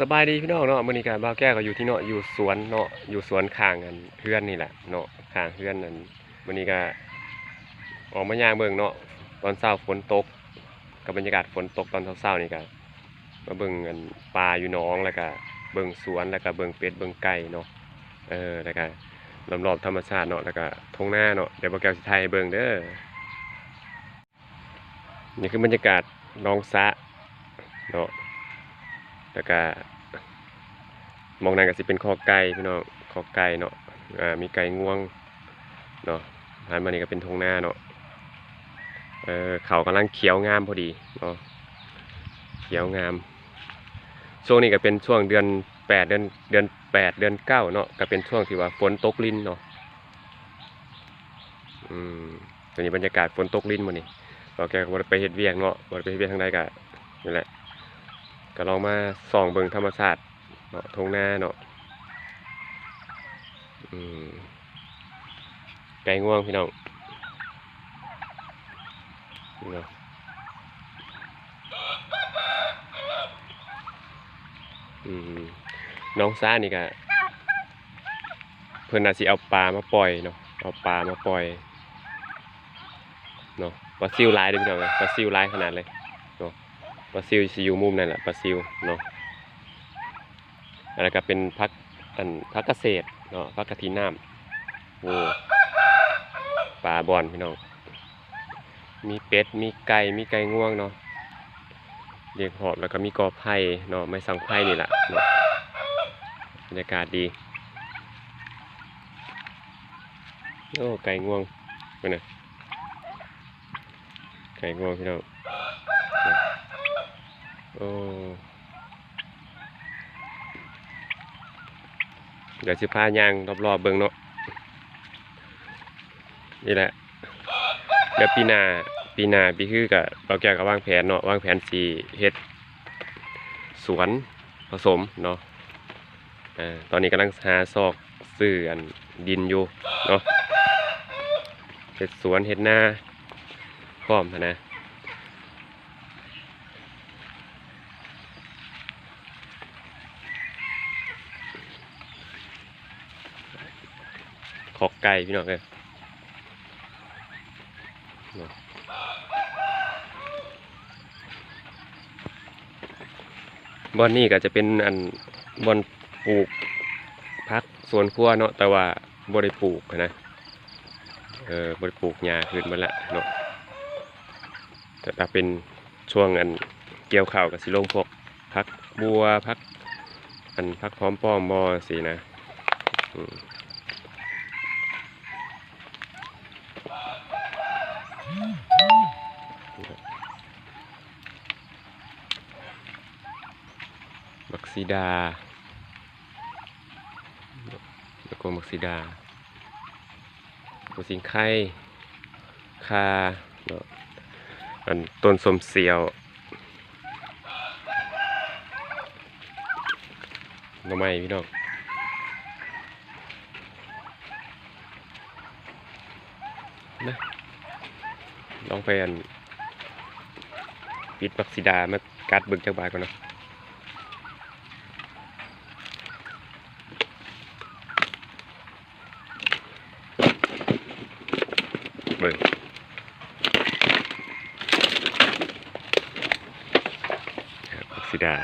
สบายดีพี่น้องเนาะมื้อนี้ก็บ่าแก้วก็อยู่ที่เนาะอยู่สวนเนาะอยู่สวนข้างกันเฮือนนี่แหละเนาะข้างเฮือนนั่นมื้อนี้ก็ออกมาย่างเบิ่งเนาะตอนเช้าฝนตกกับบรรยากาศฝนตกตอนเช้าๆนี่ก็มาเบิ่งกันปลาอยู่หนองแล้วก็เบิ่งสวนแล้วก็เบิ่งเป็ดเบิ่งไก่เนาะเออแล้วก็ล้อมรอบธรรมชาติเนาะแล้วก็ทุ่งนาเนาะเดี๋ยวบ่าแก้วสิถ่ายเบิ่งเด้อนี่คือบรรยากาศหนองสะเนาะ แล้วก็มองนั่นก็สิเป็นคอไก่พี่น้องคอไก่เนาะอ่ามีไก่ง่วงเนาะหันมานี่ก็เป็นทงหน้าเนาะเออเขากำลังเขียวงามพอดีเนาะเขียวงาม ช่วงนี้ก็เป็นช่วงเดือนแปดเดือนเดือนแปดเดือนเก้าเนาะก็เป็นช่วงที่ว่าฝนตกลิ้นเนาะอืมตอนนี้บรรยากาศฝนตกลิ้นมานี่เราแกก็ได้ไปเฮ็ดเวียกเนาะได้ไปเฮ็ดเวียกทางใดก็นี่แหละ ก็ลองมาส่องเบิงธรรมชาสติเนาะทงหน้าเนาะไก่ง่วงพี่น้องนี่เนาะน้องซ่านี่ก็เพิ่นน่าสิเอาปลามาปล่อยเนาะเอาปลามาปล่อยเนาะปลาซิวลายด้อพี่น้องปลาซิวลายขนาดเลย ปลาซิวสิอยู่มุมนั่นแหละปลาซิวเนาะแล้วก็เป็นพักอันพักเกษตรเนาะพักกะทิน้ำโอ้ปลาบอลพี่น้องมีเป็ดมีไก่มีไก่ง่วงเนาะเรียกหอบแล้วก็มีกอไผ่เนาะไม้สังไผ่นี่แหละเนาะบรรยากาศดีโอ้ไก่ง่วงไปนะไก่ง่วงพี่น้อง โอ้เดี๋ยวสิพายางรอบๆเบิงเนาะนี่แหละเดี๋ยวปีนาปีนาปีคือกับเราแก้กับวางแผนเนาะวางแผนสีเฮ็ดสวนผสมเนาะตอนนี้กำลังหาซอกซื้ออันดินอยู่เนาะเฮ็ดสวนเฮ็ดนาพร้อมนะ ขอกไก่พี่น้องเลยบอนนี่ก็จะเป็นอันบอนปลูกพักสวนครัวเนาะแต่ว่าบริปลูกนะเออบริปลูกหญ้าขึ้นมาละเนาะแต่ถ้าเป็นช่วงอันเกี่ยวข้าวกับสิลงพวกพักบัวพักอันพักพร้อมป้อมบอสินะ อืมมักซีดาแล้วก็มักซีดาตัวสิงไข่คาอันต้นสมเสียวหน่อไม้พี่น้องนะ ลองไปอันปิดมักซีดามากัดเบึกจากบาทก่อนเนาะเบิกบักซิดา